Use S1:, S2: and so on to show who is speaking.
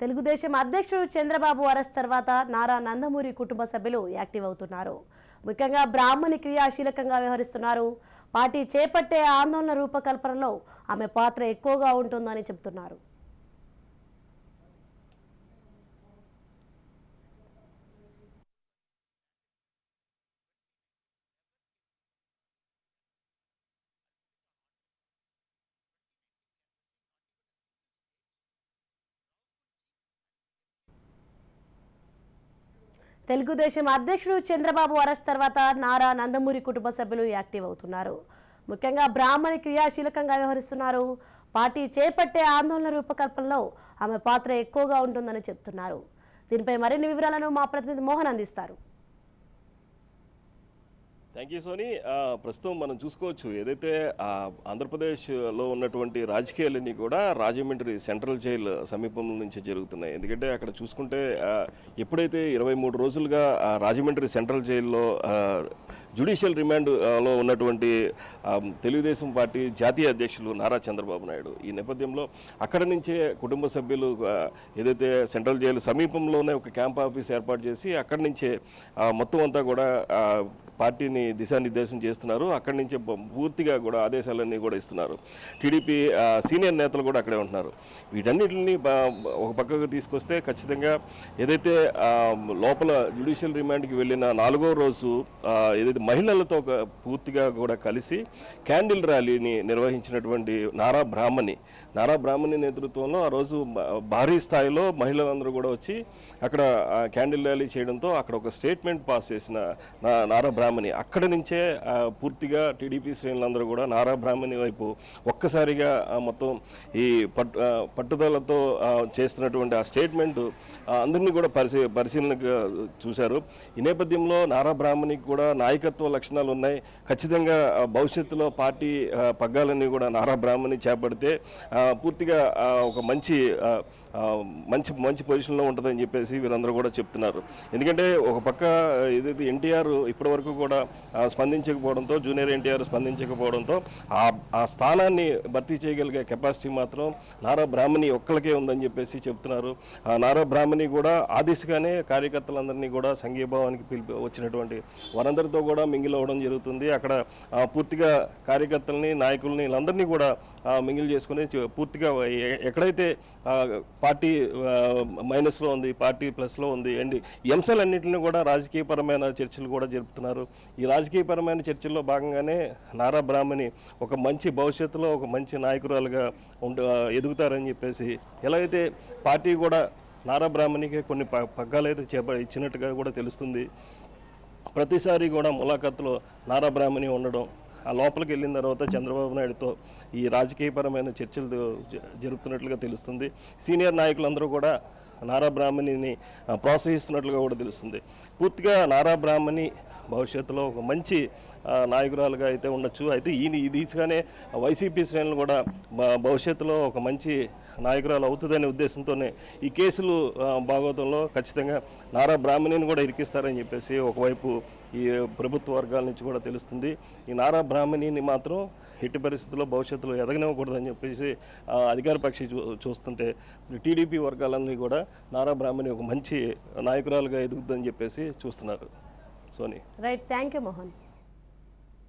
S1: తెలుగుదేశం అధ్యక్షుడు చంద్రబాబు అరెస్ట్ తర్వాత నారా నందమూరి కుటుంబ సభ్యులు యాక్టివ్ అవుతున్నారు. ముఖ్యంగా బ్రాహ్మణి క్రియాశీలకంగా వ్యవహరిస్తున్నారు. పార్టీ చేపట్టే ఆందోళన రూపకల్పనలో ఆమె పాత్ర ఎక్కువగా ఉంటుందని చెబుతున్నారు. తెలుగుదేశం అధ్యక్షుడు చంద్రబాబు అరెస్ట్ తర్వాత నారా నందమూరి కుటుంబ సభ్యులు యాక్టివ్ అవుతున్నారు. ముఖ్యంగా బ్రాహ్మణి క్రియాశీలకంగా వ్యవహరిస్తున్నారు. పార్టీ చేపట్టే ఆందోళన రూపకల్పనలో ఆమె పాత్ర ఎక్కువగా ఉంటుందని చెప్తున్నారు. దీనిపై మరిన్ని వివరాలను మా ప్రతినిధి మోహన్ అందిస్తారు.
S2: థ్యాంక్ యూ సోని ప్రస్తుతం మనం చూసుకోవచ్చు ఏదైతే ఆంధ్రప్రదేశ్లో ఉన్నటువంటి రాజకీయాలన్నీ కూడా రాజమండ్రి సెంట్రల్ జైలు సమీపం నుంచి జరుగుతున్నాయి. ఎందుకంటే అక్కడ చూసుకుంటే ఎప్పుడైతే ఇరవై మూడు రోజులుగా రాజమండ్రి సెంట్రల్ జైల్లో జ్యుడిషియల్ రిమాండ్లో ఉన్నటువంటి తెలుగుదేశం పార్టీ జాతీయ అధ్యక్షులు నారా చంద్రబాబు నాయుడు. ఈ నేపథ్యంలో అక్కడ నుంచే కుటుంబ సభ్యులు ఏదైతే సెంట్రల్ జైలు సమీపంలోనే ఒక క్యాంప్ ఆఫీస్ ఏర్పాటు చేసి అక్కడి నుంచే మొత్తం అంతా కూడా పార్టీని దిశానిర్దేశం చేస్తున్నారు. అక్కడి నుంచి పూర్తిగా కూడా ఆదేశాలన్నీ కూడా ఇస్తున్నారు. టీడీపీ సీనియర్ నేతలు కూడా అక్కడే ఉంటున్నారు. వీటన్నిటిని ఒక పక్కకు తీసుకొస్తే ఖచ్చితంగా ఏదైతే లోపల జ్యుడిషియల్ రిమాండ్కి వెళ్ళిన నాలుగో రోజు ఏదైతే మహిళలతో పూర్తిగా కూడా కలిసి క్యాండిల్ ర్యాలీని నిర్వహించినటువంటి నారా బ్రాహ్మణి నారా బ్రాహ్మణి నేతృత్వంలో ఆ రోజు భారీ స్థాయిలో మహిళలందరూ కూడా వచ్చి అక్కడ క్యాండిల్ ర్యాలీ చేయడంతో అక్కడ ఒక స్టేట్మెంట్ పాస్ చేసిన నారా బ్రాహ్మణి అక్కడి నుంచే పూర్తిగా టీడీపీ శ్రేణులందరూ కూడా నారా బ్రాహ్మణి వైపు ఒక్కసారిగా మొత్తం ఈ పట్టు పట్టుదలతో చేస్తున్నటువంటి ఆ స్టేట్మెంట్ అందరినీ కూడా పరిశీ పరిశీలనగా చూశారు. ఈ నేపథ్యంలో నారా బ్రాహ్మణికి కూడా నాయకత్వ లక్షణాలు ఉన్నాయి. ఖచ్చితంగా భవిష్యత్తులో పార్టీ పగ్గాలన్నీ కూడా నారా బ్రాహ్మణి చేపడితే పూర్తిగా ఒక మంచి మంచి మంచి పొజిషన్లో ఉంటుందని చెప్పేసి వీరందరూ కూడా చెప్తున్నారు. ఎందుకంటే ఒక పక్క ఏదైతే ఎన్టీఆర్ ఇప్పటి వరకు కూడా స్పందించకపోవడంతో జూనియర్ ఎన్టీఆర్ స్పందించకపోవడంతో ఆ ఆ స్థానాన్ని భర్తీ చేయగలిగే కెపాసిటీ మాత్రం నారా బ్రాహ్మణి ఒక్కళ్ళకే ఉందని చెప్పేసి చెప్తున్నారు. ఆ నారా బ్రాహ్మణి కూడా ఆ దిశగానే కార్యకర్తలందరినీ కూడా సంఘీభావానికి పిలిపి వచ్చినటువంటి వారందరితో కూడా మింగిల్ అవ్వడం జరుగుతుంది. అక్కడ పూర్తిగా కార్యకర్తలని నాయకుల్ని వీళ్ళందరినీ కూడా మింగిల్ చేసుకుని పూర్తిగా ఎక్కడైతే పార్టీ మైనస్లో ఉంది పార్టీ ప్లస్లో ఉంది అండ్ ఈ అంశాలన్నింటినీ కూడా రాజకీయపరమైన చర్చలు కూడా జరుపుతున్నారు. ఈ రాజకీయపరమైన చర్చల్లో భాగంగానే నారా బ్రాహ్మణి ఒక మంచి భవిష్యత్తులో ఒక మంచి నాయకురాలుగా ఉండ ఎదుగుతారని చెప్పేసి ఎలాగైతే పార్టీ కూడా నారా బ్రాహ్మణికి కొన్ని ప పగ్గాలు అయితే చేప ఇచ్చినట్టుగా కూడా తెలుస్తుంది. ప్రతిసారి కూడా ములాఖత్తులో నారా బ్రాహ్మణి ఉండడం ఆ లోపలికి వెళ్ళిన తర్వాత చంద్రబాబు నాయుడుతో ఈ రాజకీయపరమైన చర్చలు జ- జరుపుతున్నట్లుగా తెలుస్తుంది. సీనియర్ నాయకులందరూ కూడా నారా బ్రాహ్మణిని ప్రోత్సహిస్తున్నట్లుగా కూడా తెలుస్తుంది. పూర్తిగా నారా బ్రాహ్మణి భవిష్యత్తులో ఒక మంచి నాయకురాలుగా అయితే ఉండొచ్చు. అయితే ఈ ఈ వైసీపీ శ్రేణులు కూడా భవిష్యత్తులో ఒక మంచి నాయకురాలు అవుతుందనే ఉద్దేశంతోనే ఈ కేసులు భాగవతంలో ఖచ్చితంగా నారా బ్రాహ్మణిని కూడా ఇరికిస్తారని చెప్పేసి ఒకవైపు ఈ ప్రభుత్వ వర్గాల నుంచి కూడా తెలుస్తుంది. ఈ నారా బ్రాహ్మణిని మాత్రం ఎట్టి పరిస్థితుల్లో భవిష్యత్తులో ఎదగనివ్వకూడదని చెప్పేసి అధికార పక్షి చూ చూస్తుంటే టీడీపీ వర్గాలన్నీ కూడా నారా బ్రాహ్మణి ఒక మంచి నాయకురాలుగా ఎదుగుతుందని చెప్పేసి చూస్తున్నారు. Sony.
S1: Right thank you Mohan